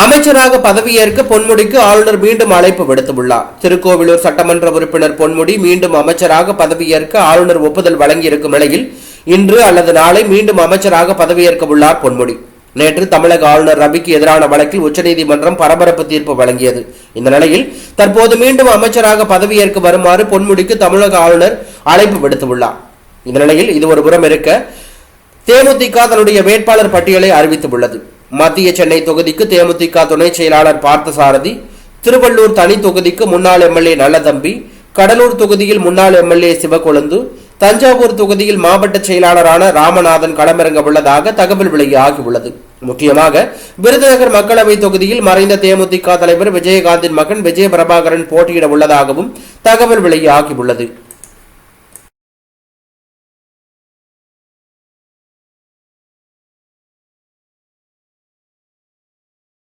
அமைச்சராக பதவியேற்க பொன்முடிக்கு ஆளுநர் மீண்டும் அழைப்பு விடுத்துள்ளார். திருக்கோவிலூர் சட்டமன்ற உறுப்பினர் பொன்முடி மீண்டும் அமைச்சராக பதவியேற்க ஆளுநர் ஒப்புதல் வழங்கியிருக்கும் நிலையில் இன்று அல்லது நாளை மீண்டும் அமைச்சராக பதவியேற்க உள்ளார் பொன்முடி. நேற்று தமிழக ஆளுநர் ரவிக்கு எதிரான வழக்கில் உச்சநீதிமன்றம் பரபரப்பு தீர்ப்பு வழங்கியது. இந்த நிலையில் தற்போது மீண்டும் அமைச்சராக பதவியேற்க வருமாறு பொன்முடிக்கு தமிழக ஆளுநர் அழைப்பு விடுத்துள்ளார். இந்த நிலையில் இது ஒரு புறம் இருக்க தேமுதிக தன்னுடைய வேட்பாளர் பட்டியலை அறிவித்துள்ளது. மத்திய சென்னை தொகுதிக்கு தேமுதிக துணை செயலாளர் பார்த்தசாரதி திருவள்ளூர் தனி தொகுதிக்கு முன்னாள் எம்எல்ஏ நல்லதம்பி கடலூர் தொகுதியில் முன்னாள் எம்எல்ஏ சிவக்கொழுந்து தஞ்சாவூர் தொகுதியில் மாவட்ட செயலாளரான ராமநாதன் களமிறங்க உள்ளதாக தகவல் வெளியாகியுள்ளது. முக்கியமாக விருதுநகர் மக்களவை தொகுதியில் மறைந்த தேமுதிக தலைவர் விஜயகாந்தின் மகன் விஜய பிரபாகரன் போட்டியிட உள்ளதாகவும் தகவல் வெளியாகியுள்ளது.